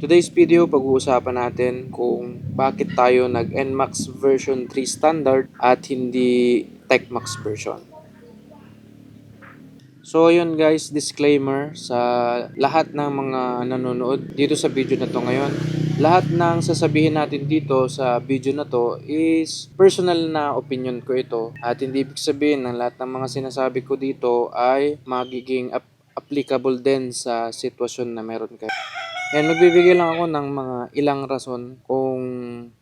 Today's video, pag-uusapan natin kung bakit tayo nag NMAX version 3 standard at hindi TechMax version. So yun guys, disclaimer sa lahat ng mga nanonood dito sa video na to ngayon. Lahat ng sasabihin natin dito sa video na to is personal na opinion ko ito at hindi ibig sabihin ng lahat ng mga sinasabi ko dito ay magiging ap- applicable din sa sitwasyon na meron kayo. And magbibigay lang ako ng mga ilang rason kung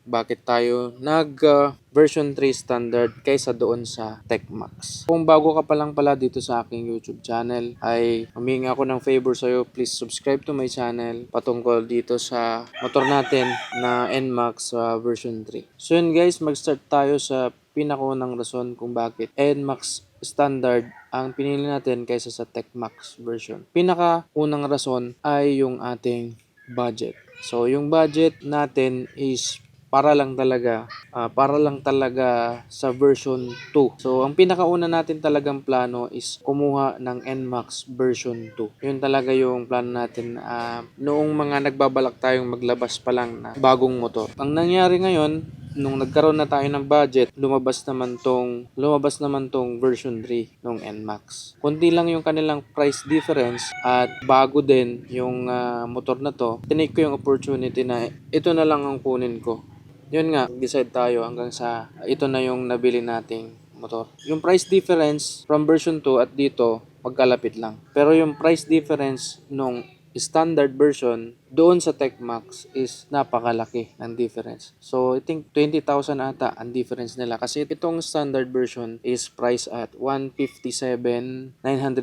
bakit tayo nag uh, version 3 standard kaysa doon sa TechMax. Kung bago ka pa lang pala dito sa aking YouTube channel ay humingi ako ng favor sa'yo. Please subscribe to my channel patungkol dito sa motor natin na NMAX uh, version 3. So yun guys, mag-start tayo sa pinakaunang rason kung bakit NMAX standard ang pinili natin kaysa sa TechMax version. Pinaka-unang rason ay yung ating budget. So, yung budget natin is para lang talaga ah, para lang talaga sa version 2. So, ang pinakauna natin talagang plano is kumuha ng NMAX version 2. Yun talaga yung plano natin ah, noong mga nagbabalak tayong maglabas pa lang na bagong motor. Ang nangyari ngayon, nung nagkaroon na tayo ng budget, lumabas naman tong lumabas naman tong version 3 ng NMAX. Kunti lang yung kanilang price difference at bago din yung ah, motor na to. Tinake ko yung opportunity na ito na lang ang kunin ko. Yun nga, decide tayo hanggang sa ito na yung nabili nating motor. Yung price difference from version 2 at dito, magkalapit lang. Pero yung price difference nung standard version doon sa TechMax is napakalaki ng difference. So, I think 20,000 ata ang difference nila. Kasi itong standard version is priced at 157,900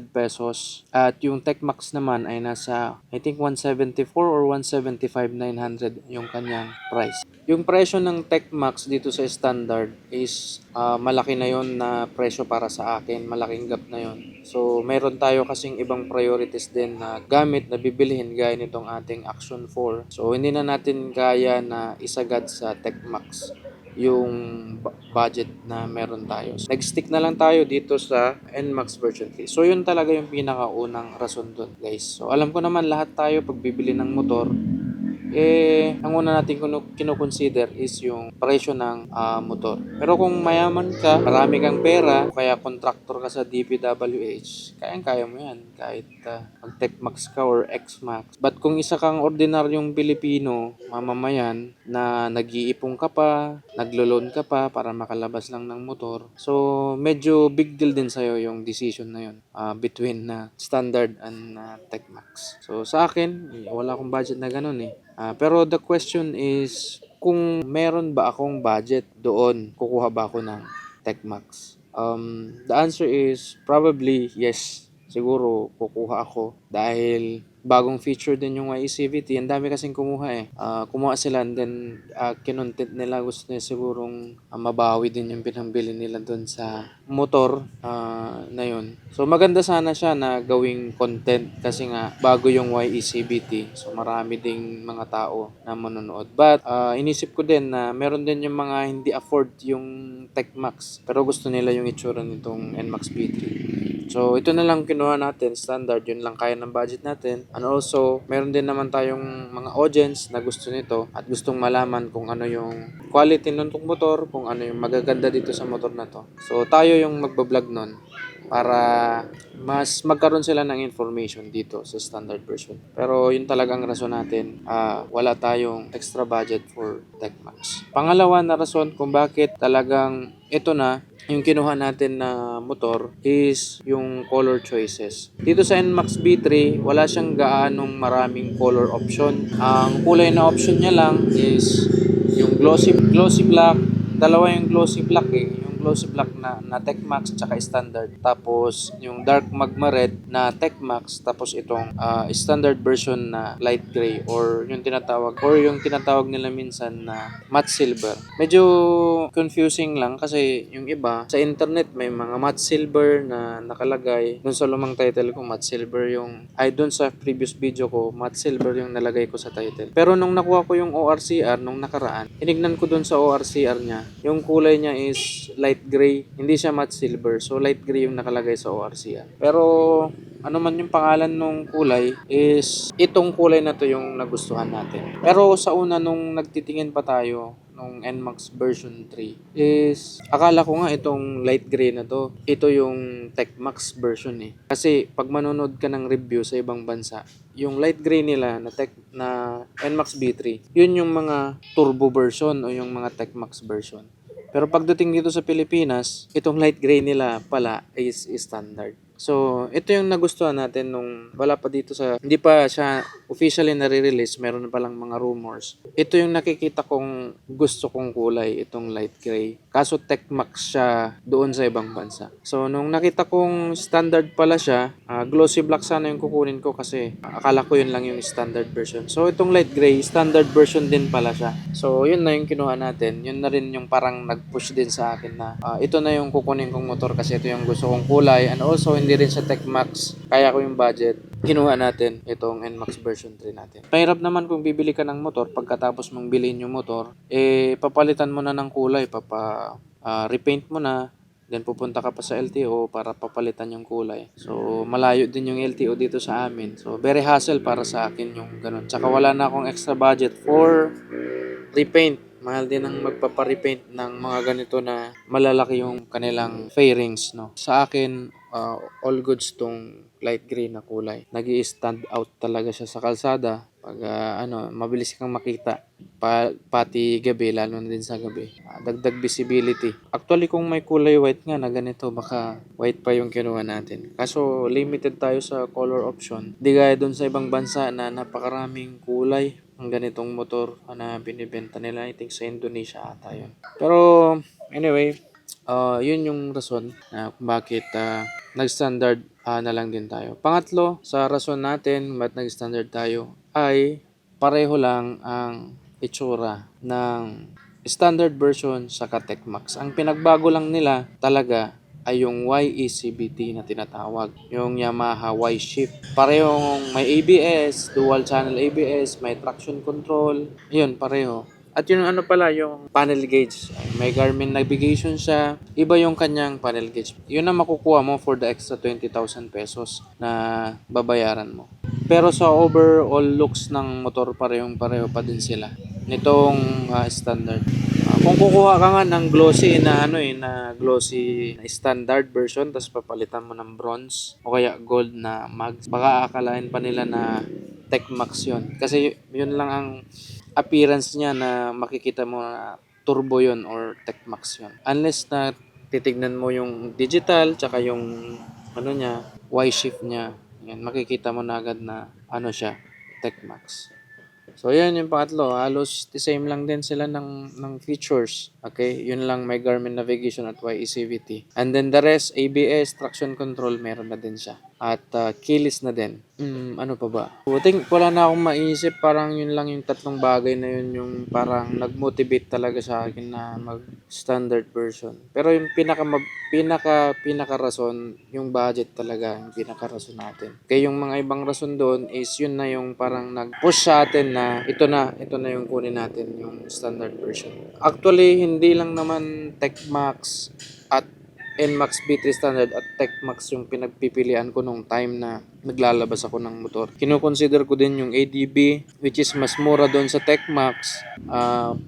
pesos. At yung TechMax naman ay nasa, I think 174 or 175,900 yung kanyang price. Yung presyo ng TechMax dito sa standard is ah, malaki na yon na presyo para sa akin. Malaking gap na yon. So, meron tayo kasing ibang priorities din na gamit na bibilihin gaya nitong ating Action 4. So, hindi na natin kaya na isagad sa TechMax yung bu- budget na meron tayo. So, nag-stick na lang tayo dito sa NMAX version 3. So, yun talaga yung pinakaunang rason doon, guys. So, alam ko naman lahat tayo pag bibili ng motor, eh, ang una natin kinoconsider is yung presyo ng ah, motor. Pero kung mayaman ka, marami kang pera, kaya contractor ka sa DPWH, kayang-kaya mo yan kahit uh, mag-Techmax ka or Xmax. But kung isa kang ordinaryong Pilipino, mamamayan, na nag-iipong ka pa, naglo-loan ka pa para makalabas lang ng motor, so medyo big deal din sa'yo yung decision na yun ah, between na standard and uh, Techmax. So sa akin, wala akong budget na ganun eh. Ah, pero the question is, kung meron ba akong budget doon, kukuha ba ako ng TechMax? Um, the answer is probably yes. Siguro kukuha ako dahil bagong feature din yung YECVT. Ang dami kasing kumuha eh. Ah, kumuha sila and then uh, kinontent nila gusto nila sigurong ah, mabawi din yung pinambili nila doon sa motor ah, na yun. So maganda sana siya na gawing content kasi nga bago yung YECVT. So marami ding mga tao na manonood. But ah, inisip ko din na meron din yung mga hindi afford yung TechMax pero gusto nila yung itsura nitong NMAX B3. So, ito na lang kinuha natin, standard, yun lang kaya ng budget natin. And also, meron din naman tayong mga audience na gusto nito at gustong malaman kung ano yung quality tong motor, kung ano yung magaganda dito sa motor na to. So, tayo yung magbablog nun para mas magkaroon sila ng information dito sa standard version. Pero yun talagang rason natin, ah, wala tayong extra budget for TechMax. Pangalawa na rason kung bakit talagang ito na yung kinuha natin na motor is yung color choices. Dito sa NMAX B3, wala siyang gaanong maraming color option. Ang kulay na option niya lang is yung glossy glossy black. Dalawa yung glossy black eh. Glossy black na, na Techmax tsaka standard. Tapos yung dark magma red na Techmax tapos itong ah, standard version na light gray or yung tinatawag or yung tinatawag nila minsan na matte silver. Medyo confusing lang kasi yung iba sa internet may mga matte silver na nakalagay. Doon sa lumang title ko matte silver yung ay doon sa previous video ko matte silver yung nalagay ko sa title. Pero nung nakuha ko yung ORCR nung nakaraan, tinignan ko doon sa ORCR niya, yung kulay niya is light gray, hindi siya matte silver. So light gray yung nakalagay sa ORCR. Pero ano man yung pangalan nung kulay is itong kulay na to yung nagustuhan natin. Pero sa una nung nagtitingin pa tayo nung NMAX version 3 is akala ko nga itong light gray na to ito yung TechMax version eh kasi pag manonood ka ng review sa ibang bansa yung light gray nila na tech na NMAX B3 yun yung mga turbo version o yung mga TechMax version pero pagdating dito sa Pilipinas, itong light gray nila pala is standard. So, ito yung nagustuhan natin nung wala pa dito sa, hindi pa siya officially nare-release, meron pa lang mga rumors. Ito yung nakikita kong gusto kong kulay, itong light gray. Kaso Techmax siya doon sa ibang bansa. So, nung nakita kong standard pala siya, ah, glossy black sana yung kukunin ko kasi akala ko yun lang yung standard version. So, itong light gray, standard version din pala siya. So, yun na yung kinuha natin. Yun na rin yung parang nag-push din sa akin na ah, ito na yung kukunin kong motor kasi ito yung gusto kong kulay and also hindi rin sa Techmax kaya ko yung budget kinuha natin itong NMAX version 3 natin. Pahirap naman kung bibili ka ng motor pagkatapos mong bilhin yung motor eh papalitan mo na ng kulay papa ah, repaint mo na then pupunta ka pa sa LTO para papalitan yung kulay. So, malayo din yung LTO dito sa amin. So, very hassle para sa akin yung ganun. Tsaka wala na akong extra budget for repaint. Mahal din ang magpaparepaint ng mga ganito na malalaki yung kanilang fairings, no? Sa akin, uh, all goods tong light green na kulay. nag stand out talaga siya sa kalsada. Pag ah, ano, mabilis kang makita. Pa, pati gabi, lalo na din sa gabi. Ah, dagdag visibility. Actually, kung may kulay white nga na ganito, baka white pa yung kinuha natin. Kaso, limited tayo sa color option. Di gaya dun sa ibang bansa na napakaraming kulay ang ganitong motor na binibenta nila. I think sa Indonesia ata yun. Pero, anyway, uh, yun yung rason na kung bakit ah, nag-standard ah, na lang din tayo. Pangatlo, sa rason natin ba't nag-standard tayo ay pareho lang ang itsura ng standard version sa Techmax. Ang pinagbago lang nila talaga ay yung YECBT na tinatawag, yung Yamaha Y-Shift. Parehong may ABS, dual channel ABS, may traction control, yun pareho. At yung ano pala, yung panel gauge. May Garmin navigation siya. Iba yung kanyang panel gauge. Yun ang makukuha mo for the extra 20,000 pesos na babayaran mo. Pero sa overall looks ng motor, parehong pareho pa din sila. Nitong ah, standard. Ah, kung kukuha ka nga ng glossy na ano eh, na glossy na standard version, tapos papalitan mo ng bronze o kaya gold na mags, baka akalain pa nila na Techmax yun. Kasi yun lang ang appearance niya na makikita mo na turbo yun or Techmax yun. Unless na titignan mo yung digital tsaka yung ano niya, Y-shift niya. Yan, makikita mo na agad na ano siya, Techmax. So, yan yung pangatlo. Halos the same lang din sila ng, ng features. Okay? Yun lang may Garmin navigation at YECVT. And then the rest, ABS, traction control, meron na din siya. At uh, keyless na din. Hmm, ano pa ba? I think wala na akong maisip. Parang yun lang yung tatlong bagay na yun yung parang nag-motivate talaga sa akin na mag-standard version. Pero yung pinaka, pinaka, pinaka rason, yung budget talaga, yung pinaka rason natin. Kaya yung mga ibang rason doon is yun na yung parang nag-push sa atin na ito na, ito na yung kunin natin, yung standard version. Actually, hindi lang naman Techmax at NMAX B3 standard at Techmax yung pinagpipilian ko nung time na naglalabas ako ng motor. Kino-consider ko din yung ADB which is mas mura doon sa Techmax. Uh,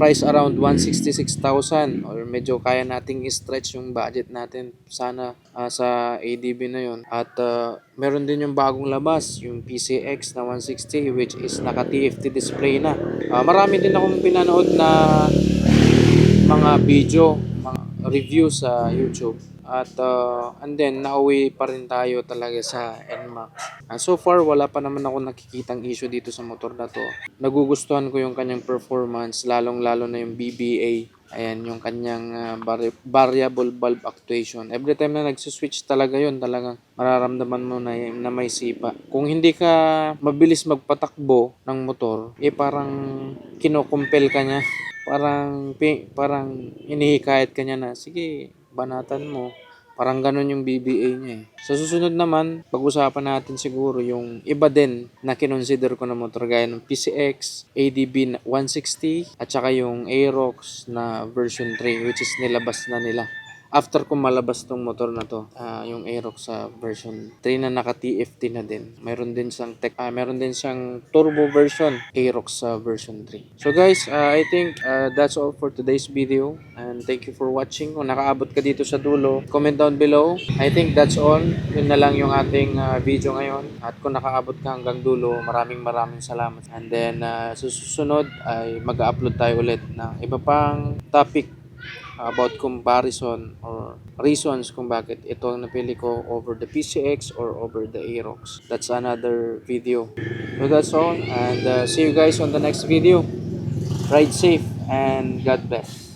price around 166,000 or medyo kaya nating i-stretch yung budget natin sana uh, sa ADB na yon at uh, meron din yung bagong labas yung PCX na 160 which is naka TFT display na uh, marami din akong pinanood na mga video mga review sa YouTube at uh, and then nauwi pa rin tayo talaga sa NMAX. Uh, so far wala pa naman ako nakikitang issue dito sa motor na to. Nagugustuhan ko yung kanyang performance lalong lalo na yung BBA. Ayan yung kanyang uh, vari- variable bulb actuation. Every time na nagsi-switch talaga yun, talagang mararamdaman mo na, na may sipa. Kung hindi ka mabilis magpatakbo ng motor, eh parang kinokumpel ka niya parang parang inihikayat kanya na sige banatan mo parang ganun yung BBA niya eh. Sa susunod naman, pag-usapan natin siguro yung iba din na kinonsider ko na motor gaya ng PCX, ADB 160 at saka yung Aerox na version 3 which is nilabas na nila. After ko malabas tong motor na to, ah, yung Aerox sa version 3 na naka TFT na din. Meron din siyang tech, ah, meron din siyang turbo version Aerox sa version 3. So guys, ah, I think ah, that's all for today's video and thank you for watching. Kung nakaabot ka dito sa dulo, comment down below. I think that's all. Yun na lang yung ating ah, video ngayon. At kung nakaabot ka hanggang dulo, maraming maraming salamat. And then ah, sa susunod ay mag-upload tayo ulit na iba pang topic about comparison or reasons kung bakit ito ang napili ko over the PCX or over the Aerox. That's another video. So that's all and uh, see you guys on the next video. Ride safe and God bless.